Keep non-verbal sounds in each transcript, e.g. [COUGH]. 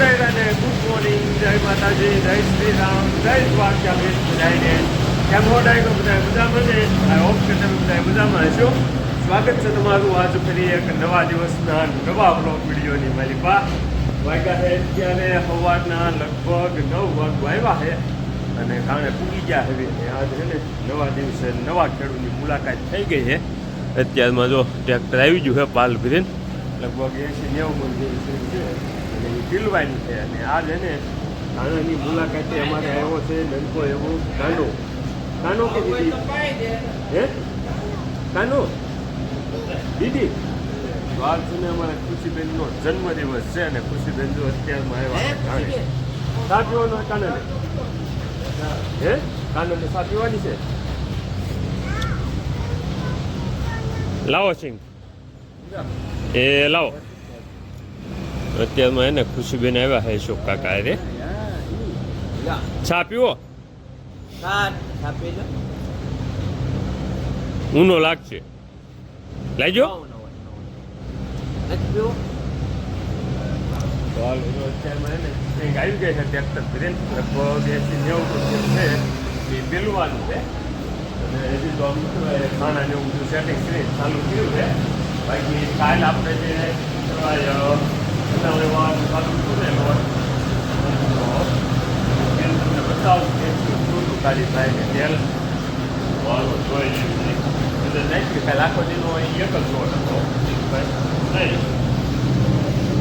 બધાને મોર્નિંગ, જય માતાજી, જય શ્રી રામ જય દ્વારકાધીશ બધાને કેમ હો ડાયરો બધા મજામાં ને આઈ હોપ કે તમે બધા મજામાં હશો. સ્વાગત છે તમારું આજ ફરી એક નવા દિવસના નવા બ્લોગ વિડીયોની મારી પા વાગ્યા છે અત્યારે, સવારના લગભગ નવ વાગ આવ્યા છે અને કારણે પૂગી ગયા હવે. આજ છે ને નવા દિવસે નવા ખેડૂતની મુલાકાત થઈ ગઈ છે. અત્યારમાં જો ટ્રેક્ટર આવી ગયું છે પાલ ભરીને લગભગ એસી નેવું જેવી છે. અને છે. અને આ છે ને કાનાની મુલાકાતે અમારે આવ્યો છે નનકો એવો કાનો. કાનો કે દીદી? હે? કાનો? દીદી? તો આજ છે ને અમારા ખુશીબેનનો જન્મદિવસ છે અને ખુશીબેન જો અત્યારમાં આવ્યા છે કાણે. ચા પીવાનો કાનાને? હે? કાનાને ચા પીવાની છે? લાવો સિંહ એ લાવો. અત્યારમાં એને ખુશીબેન આવ્યા હે શોક કાકા રે ચા પીવો? ઊનો લાગશે. લાઈજો? ગઈ છે. હજી તો આમ શું ખાણા ને એવું બધું સેટિંગ ચાલુ કર્યું છે. બાકી કાલ આપણે જે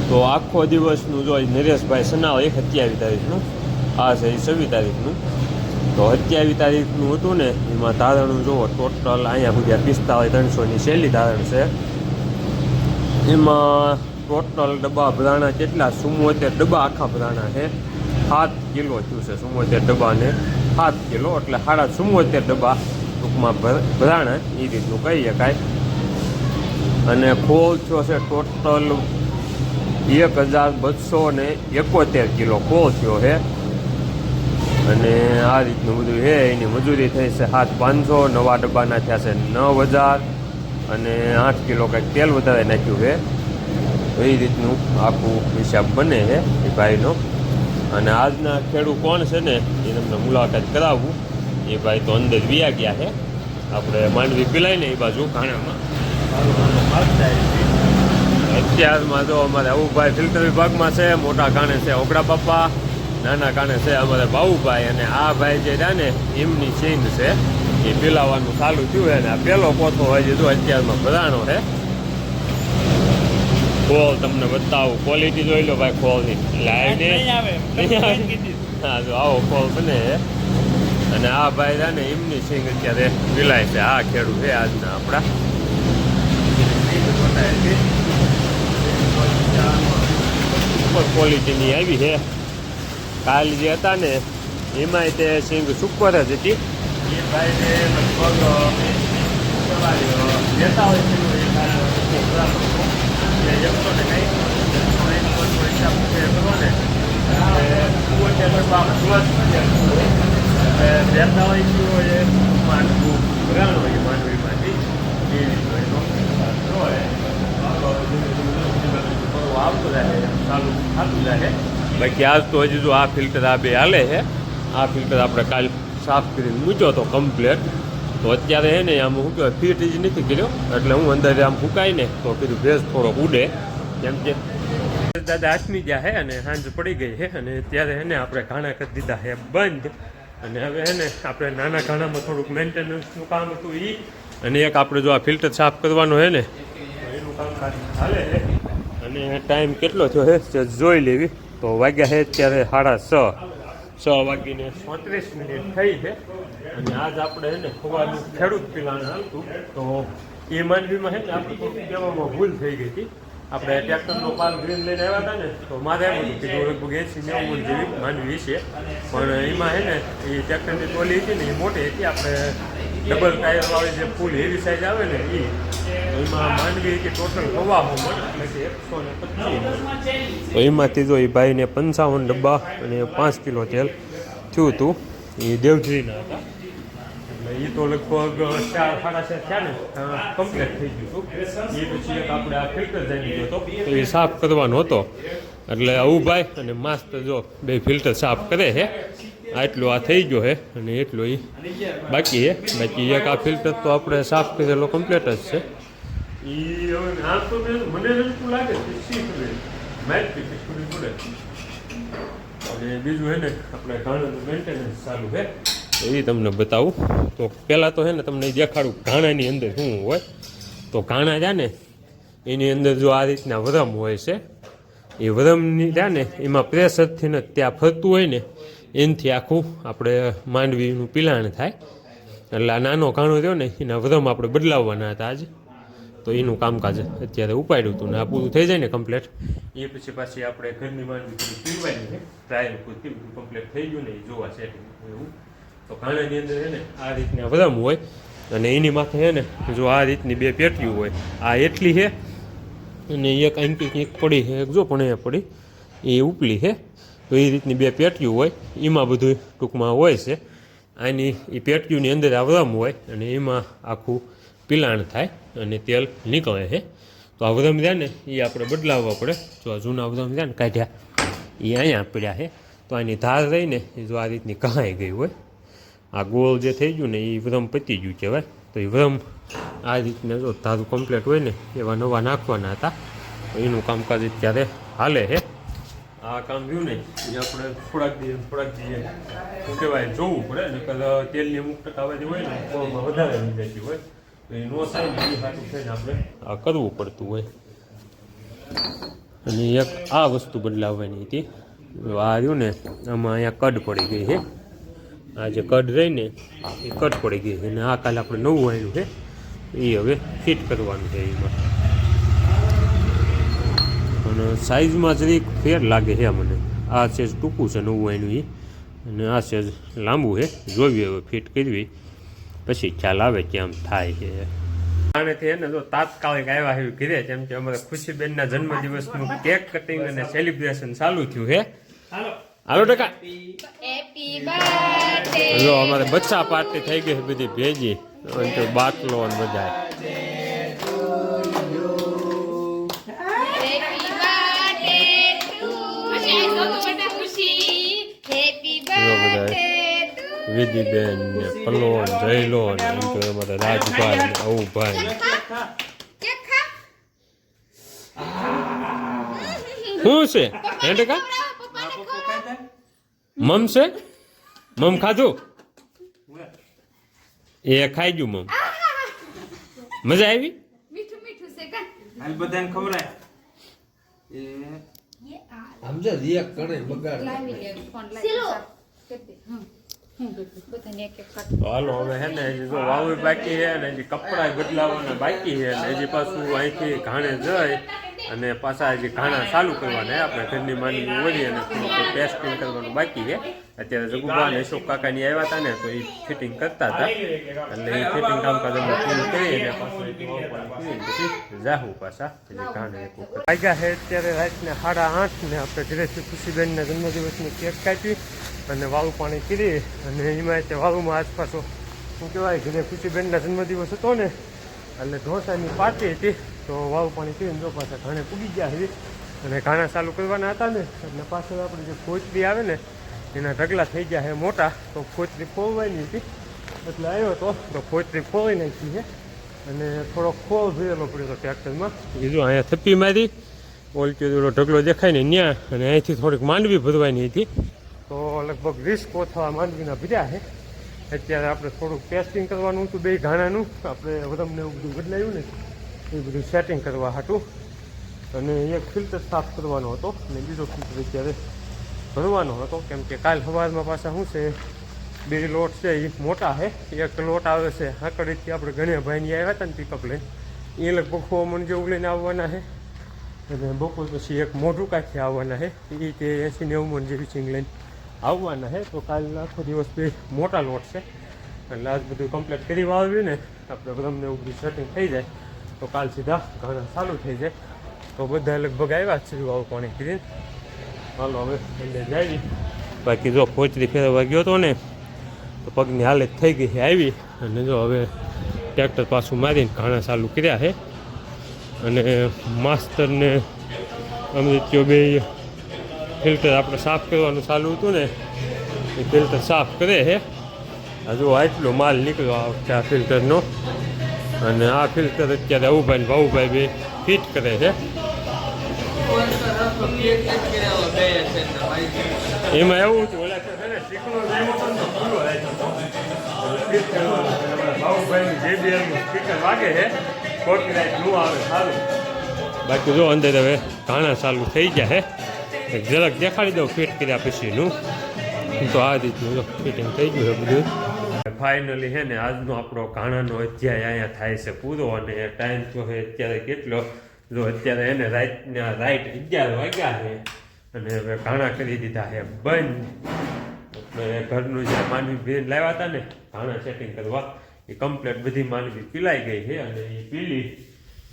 તો આખો દિવસનું જો નરેશભાઈ સનાવ એક સત્યાવીસ તારીખનું, આ છે એ છવ્વીસ તારીખનું. તો સત્યાવીસ તારીખનું હતું ને, એમાં ધારણું જુઓ ટોટલ અહીંયા સુધી પિસ્તાળીસ ત્રણસોની છેલ્લી ધારણ છે. એમાં ટોટલ ડબ્બા ભરાણા કેટલા? ચુમ્મોતેર ડબ્બા આખા ભરાણા છે. સાત કિલો છે ચુમ્મોતેર ડબ્બાને. સાત કિલો, એટલે સાડા ચુમ્મોતેર ડબ્બા ટૂંકમાં ભર- ભરાણા. એ રીતનું કહી શકાય. અને ખોલ થયો છે ટોટલ એક હજાર બસો ને એકોતેર કિલો ખોલ થયો છે. અને આ રીતનું બધું છે. એની મજૂરી થઈ છે સાત પાંચસો, નવા ડબ્બાના થયા છે નવ હજાર. અને આઠ કિલો કંઈક તેલ વધારે નાખ્યું છે. તો એ રીતનું આખું હિસાબ બને છે એ ભાઈનો. અને આજના ખેડૂત કોણ છે ને, એ તમને મુલાકાત કરાવવું એ ભાઈ તો અંદર વ્યા ગયા છે. આપણે માંડવી પીલાય ને એ બાજુ ખાણામાં અત્યારમાં જો અમારે અવુભાઈ ફિલ્ટર વિભાગમાં છે, મોટા કાણે છે ઓગડા પપ્પા નાના કાણે છે અમારે બાઉભાઈ અને આ ભાઈ જે રહ્યા ને, એમની ચેન છે. એ પીલાવાનું ચાલુ થયું છે ને આ પહેલો કોથો જે જો અત્યારમાં ભરાણો છે. ખોલ તમને બતાવું. ક્વોલિટી જોઈ લો ભાઈ ખોલની. લાઈવ [LAUGHS] હા જો આવો ખોલ બને. અને આ ભાઈ છે ને એમની સિંગ અત્યારે પીલાય છે. આ ખેડૂત છે આજના આપણા. સુપર ક્વોલિટીની આવી છે. કાલ જે હતા ને એમાંય તે સિંગ સુપર જ હતી. એ ભાઈને લગભગ લેતા હોય છે. એકસો ને કંઈ હિસાબ કરો ને લેતા હોય છે માંડવું ભરાણું હોય માંડવીમાંથી એ રીતનો હોય આવતું રહે ચાલુ બાકી આજ તો હજી જો આ ફિલ્ટર આ બે હાલે છે, આ ફિલ્ટર આપણે કાલ સાફ કરીને મૂક્યો હતો કમ્પ્લેટ તો અત્યારે હે ને આમ શું કહેવાય ફિટ જ નથી કર્યો. એટલે હું અંદર આમ ફૂકાય ને તો કીધું ભેજ થોડોક ઉડે. કેમ કે દાદા આઠમી ગયા છે અને સાંજ પડી ગઈ છે અને ત્યારે હે ને આપણે ઘાણા કરી દીધા છે બંધ. અને હવે હે ને આપણે નાના ઘાણામાં થોડુંક મેન્ટેનન્સનું કામ હતું એ અને એક આપણે જો આ ફિલ્ટર સાફ કરવાનું છે ને એનું કામ ચાલે છે અને ટાઈમ કેટલો થયો છે જોઈ લેવી. તો વાગ્યા છે અત્યારે સાડા છ. છ વાગીને ચોત્રીસ મિનિટ થઈ છે. અને આજ આપણે છે ને ખવાનું ખેડૂત પિલાણ હાલતું તો એ માનવીમાં છે ને આપણે કહેવામાં ભૂલ થઈ ગઈ હતી. આપણે ટ્રેક્ટરનો પાલ ગ્રીન લઈને આવ્યા હતા ને, તો મારે એમ હતું કીધું લગભગ એસી નેવું જેવી માનવી છે પણ એમાં છે ને એ ટ્રેક્ટરની ટોલી હતી ને એ મોટી હતી. આપણે ડબલ ટાયરવાળી જે ફૂલ હેવી સાઈઝ આવે ને એ એમાં માંડવી કે ટોટલ હવા મણ એટલે એકસો ને પચીસ. તો એમાંથી જો એ ભાઈને પંચાવન ડબ્બા અને પાંચ કિલો તેલ થયું હતું એ દેવજીના હતા. એટલે એ તો લગભગ ચાર સાડા ચાર થયા ને કમ્પ્લીટ થઈ ગયું હતું. એ પછી એક આપણે આ ફિલ્ટર જઈ ગયો હતો. તો એ સાફ કરવાનો હતો. એટલે ભાઈ અને માસ્ત જો બે ફિલ્ટર સાફ કરે છે. આટલું આ થઈ ગયો છે અને એટલું એ બાકી છે. બાકી એક આ ફિલ્ટર તો આપણે સાફ કરેલો કમ્પ્લીટ જ છે. બીજું છે ને, આપણે ઘાણાનું મેન્ટેનન્સ તમને બતાવું. તો પહેલાં તો છે ને, તમને દેખાડું ઘાણાની અંદર શું હોય. તો ઘાણા છે ને, એની અંદર જો આ રીતના વરમ હોય છે, એ વરમની જાને એમાં પ્રેશરથી ને ત્યાં ફરતું હોય ને, એનાથી આખું આપણે માંડવીનું પિલાણ થાય. એટલે આ નાનો ઘાણો રહ્યો ને, એના વરમ આપણે બદલાવવાના હતા આજે. તો એનું કામકાજ અત્યારે ઉપાડ્યું હતું ને આ પૂરું થઈ જાય ને કમ્પ્લેટ એ પછી પાછી આપણે ઘરની માંડવી પીવાની છે. ટ્રાયલ પૂરતી કમ્પ્લેટ થઈ ગયું ને એ જોવા છે એવું. તો ઘાણાની અંદર છે ને આ રીતના વરમ હોય અને એની માથે છે ને જો આ રીતની બે પેટીઓ હોય, આ એટલી છે અને એક અહીંથી એક પડી છે, એક જો પણ અહીંયા પડી, એ ઉપલી છે. તો એ રીતની બે પેટીઓ હોય, એમાં બધું ટૂંકમાં હોય છે. આની એ પેટીઓની અંદર આવરામ હોય અને એમાં આખું પિલાણ થાય અને તેલ નીકળે છે તો આ વરમ રહ્યા ને એ આપણે બદલાવવા પડે. જો આ જૂના વરમ રહ્યા ને કાઢ્યા એ અહીંયા પડ્યા છે તો આની ધાર રહીને જો આ રીતની કહાઈ ગઈ હોય, આ ગોળ જે થઈ ગયું ને એ વ્રમ પતી ગયું કહેવાય. તો એ વ્રમ આ રીતના જો ધારું કમ્પ્લીટ હોય ને, એવા નવા નાખવાના હતા. તો એનું કામકાજ અત્યારે હાલે છે આ કામ રહ્યું ને એ આપણે થોડાક દિવસ થોડાક દિવસ શું કહેવાય, જોવું પડે. નકર તેલની અમુક ટકા હોય ને વધારે હોય. આ કરવું પડતું હોય. અને એક આ વસ્તુ બદલાવવાની હતી. આ રહ્યું ને, આમાં અહીંયા કડ પડી ગઈ છે. આ જે કડ રહી ને, એ કટ પડી ગઈ છે. અને આ કાલે આપણે નવું આવ્યું છે. એ હવે ફિટ કરવાનું છે એમાં. અને સાઈઝમાં જરીક ફેર લાગે છે મને. આ સેજ ટૂંકું છે, નવું આવ્યું એ. અને આ સેજ લાંબુ છે. જોઈએ હવે ફિટ કરવી. પછી ખ્યાલ આવે કે આમ થાય છે. આનેથી એને જો તાત્કાલિક આવ્યા છે ઘરે કેમ કે અમારે ખુશીબેનના જન્મદિવસનું કેક કટિંગ અને સેલિબ્રેશન ચાલુ થયું હે. હાલો. ટકા. જો અમારે બચ્ચા પાર્ટી થઈ ગઈ છે બધી ભેજી. અને તો બાટલો ને બધા વિધિબેન ને પલોન જયલો ને એમ તો અમારે રાજભાઈ ને અવુભાઈ શું છે? હે ટકા પપ્પાને ખવડાવો. મમ છે? મમ ખાધું? એ ખાઈ ગયું મમ. મજા આવી? મીઠું મીઠું છે કા હાલ બધાને ખવડાય. એ. યે આ સમજો રિયા કરે બગાડ. લાવી લે ફોન લાવી હાલો, હવે હે ને જો વાવું બાકી છે ને, હજી કપડાં બદલાવાના બાકી છે ને, હજી પાછું અહીંથી ઘાણે જઈ અને પાછા હજી ઘાણા ચાલુ કરવાના આપણે ઘરની માંડવી વળી અને થોડુંક કરવાનું બાકી છે અત્યારે જગુબા અને અશોક કાકાની આવ્યા હતા ને, તો એ ફિટિંગ કરતા હતા એટલે એ ફિટિંગ કામકાજ અમે પૂરું કરી અને પાછું પછી જાહું પાછા એટલે ઘાણે એક છે અત્યારે રાતના સાડા આઠ ને આપણે ઘરેથી ખુશીબેનના જન્મદિવસની કેક કાપી અને વાળું પાણી કરી અને એમાં તે વાળુમાં આસપાસો શું કહેવાય ઘરે ખુશીબેનના જન્મદિવસ હતો ને, એટલે ઢોસાની પાર્ટી હતી, તો વાળું પાણી કરીને જો પાછા ઘણે પૂગી ગયા હતી અને ઘાણા ચાલુ કરવાના હતા ને એટલે પાછળ આપણે જે ખોચરી આવે ને, એના ઢગલા થઈ ગયા છે મોટા, તો ખોચરી ખોલવાની હતી. એટલે આવ્યો હતો તો ખોચરી ખોલી નાખી છે અને થોડો ખોલ ભરેલો પડ્યો હતો ટ્રેક્ટરમાં. બીજું અહીંયા થપ્પી મારી ઓલચો ઓલો ઢગલો દેખાય ને ત્યાં અને અહીંથી થોડીક માંડવી ભરવાની હતી. લગભગ વીસ કોથળા માંડવીના ભર્યા છે. અત્યારે આપણે થોડુંક ટેસ્ટિંગ કરવાનું હતું બે ઘાણાનું. આપણે વરમને એવું બધું બદલાયું ને, એ બધું સેટિંગ કરવા હતું. અને એક ફિલ્ટર સાફ કરવાનો હતો અને બીજો ફિલ્ટર અત્યારે ભરવાનો હતો. કેમ કે કાલ સવારમાં પાછા શું છે, બે લોટ છે એ મોટા છે. એક લોટ આવે છે હાકડીથી આપણે ગણ્યા ભાઈની આવ્યા હતા ને પિકઅપ લઈને. એ લગભગ સો મણ જેવું લઈને આવવાના છે. અને બપોર પછી એક મોઢું કાંઠે આવવાના છે. એ તે એસી નેવું મણ જેવી સિંગ લઈને. આવવાના છે તો કાલ આખો દિવસ બે મોટા લોટ છે. એટલે આજ બધું કમ્પ્લીટ કરી વાવ્યું ને આપણે બધાને એવું બધું સેટિંગ થઈ જાય. તો કાલ સીધા ઘણા ચાલુ થઈ જાય. તો બધા લગભગ આવ્યા છે આવું પાણી કરીને હાલો, હવે એટલે જાવી. બાકી જો પોચરી ફેરવવા ગયો હતો ને, તો પગની હાલત થઈ ગઈ છે, આવી. અને જો હવે ટ્રેક્ટર પાછું મારીને ઘણા ચાલુ કર્યા છે. અને માસ્તરને અમૃત્યો બે ફિલ્ટર આપણે સાફ કરવાનું ચાલુ હતું ને એ ફિલ્ટર સાફ કરે છે હજુ આટલો માલ નીકળ્યો આ વખતે આ ફિલ્ટરનો અને આ ફિલ્ટર અત્યારે આવુભાઈ ને ભાવુભાઈ બે ફિટ કરે છે એમાં એવું હતું ઓલા તો છે ને ચીકણો જેવો હતો ને ખુલ્લો રાખ્યો હતો. એટલે ફિટ કરવાનો છે. અમારા ભાવુભાઈનું JBL નું સ્પીકર વાગે છે કોપીરાઇટનું આવે સારું બાકી જો અંદર હવે ઘાણા ચાલુ થઈ ગયા છે એક જરાક દેખાડી દઉં ફિટ કર્યા પછીનું તો આ રીતનું જો ફિટિંગ થઈ ગયું બધું ફાઇનલી છે ને આજનો આપણો ઘાણાનો અધ્યાય અહીંયા થાય છે પૂરો અને ટાઈમ તો છે અત્યારે કેટલો જો અત્યારે એને રાઈટના રાઈટ અગિયાર વાગ્યા છે અને હવે ઘાણા કરી દીધા છે બંધ એટલે ઘરનું જે માનવી બેન લાવ્યા હતા ને ઘાણા સેટિંગ કરવા એ કમ્પ્લેટ બધી માનવી પીલાઈ ગઈ છે અને એ પીલી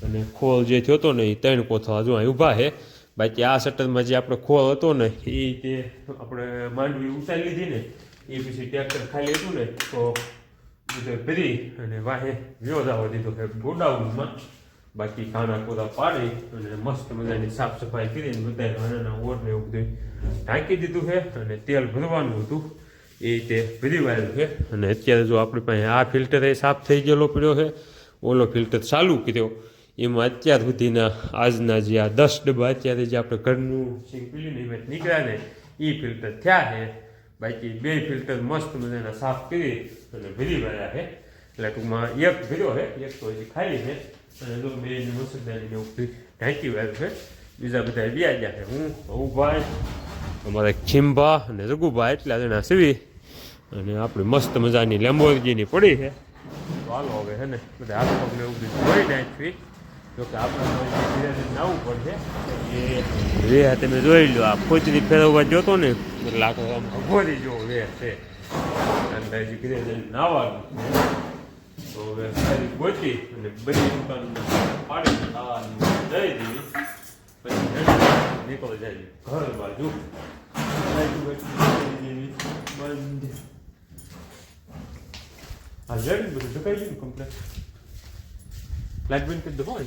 અને ખોલ જે થયો હતો ને એ ત્રણ કોથળા જો અહીં ઊભા છે બાકી આ શટરમાં જે આપણે ખોળ હતો ને, એ તે આપણે માંડવી ઉતારી લીધી ને, એ પછી ટ્રેક્ટર ખાલી હતું ને, તો બધે ભરી અને વાહે વ્યવધાવો દીધો કે ગોડાઉનમાં. બાકી ખાના કોદા પાડી અને મસ્ત મજાની સાફ સફાઈ કરીને બધા નાના ઓર ને એવું બધું ઢાંકી દીધું છે અને તેલ ભરવાનું હતું. એ રીતે ભરી વાળ્યું છે. અને અત્યારે જો આપણી પાસે આ ફિલ્ટર એ સાફ થઈ ગયેલો પડ્યો છે, ઓલો ફિલ્ટર ચાલુ કર્યો. એમાં અત્યાર સુધીના આજના જે આ દસ ડબ્બા અત્યારે જે આપણે ઘરનું સિંગ પીલીને એમાં નીકળ્યા ને એ ફિલ્ટર થયા છે. બાકી બે ફિલ્ટર મસ્ત મજાના સાફ કરી અને ભરી ભર્યા છે. એટલે ટૂંકમાં એક ભર્યો છે, એક તો હજી ખાલી છે. અને જો બે મસૂરદાની ઢાંકી વાળ્યું છે, બીજા બધા વ્યા ગયા છે. હું ભાઈ અમારા ખીંભા અને રઘુભા એટલા જણા સીવી અને આપણી મસ્ત મજાની લેમ્બોર્ગીની પડી છે. હાલો હવે હે ને, બધા હાથ પગને બધું ધોઈ નાખવી જોકે આપણે ધીરે નાવું પડશે વે તમે જોઈ લો આ ખોચરી ફેરવવા જોતો ને. એટલે આખો ભગોરી જો વે છે. અને હજી ધીરે નાવાનું તો હવે સારી ગોતી અને બધી દુકાનમાં પાડી ખાવાનું દઈ પછી નીકળી જાય ઘર બાજુ. બંધ. હા જડ બધું ઢકાઈ ગયું કમ્પ્લેટ લાઈટ બંધ કરી દો હોય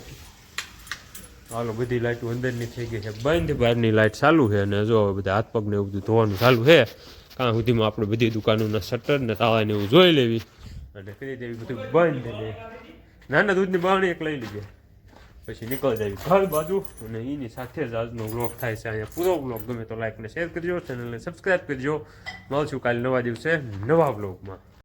હાલો બધી લાઈટો અંદરની થઈ ગઈ છે. બંધ બહારની લાઈટ ચાલુ છે અને જો બધા હાથ પગને એવું બધું ધોવાનું ચાલુ છે કાં સુધીમાં આપણે બધી દુકાનોના શટર ને તાવાને એવું જોઈ લેવી. અને કરી દેવી બધું બંધ ને નાના દૂધની બાવણી એક લઈ લીધી. પછી નીકળી જાય ઘર બાજુ. અને એની સાથે જ આજનો વ્લોગ થાય છે. અહીંયા પૂરો વ્લોગ ગમે તો લાઈક ને શેર કરજો ચેનલને સબસ્ક્રાઈબ કરજો. મળશું કાલે નવા દિવસે નવા વ્લોગમાં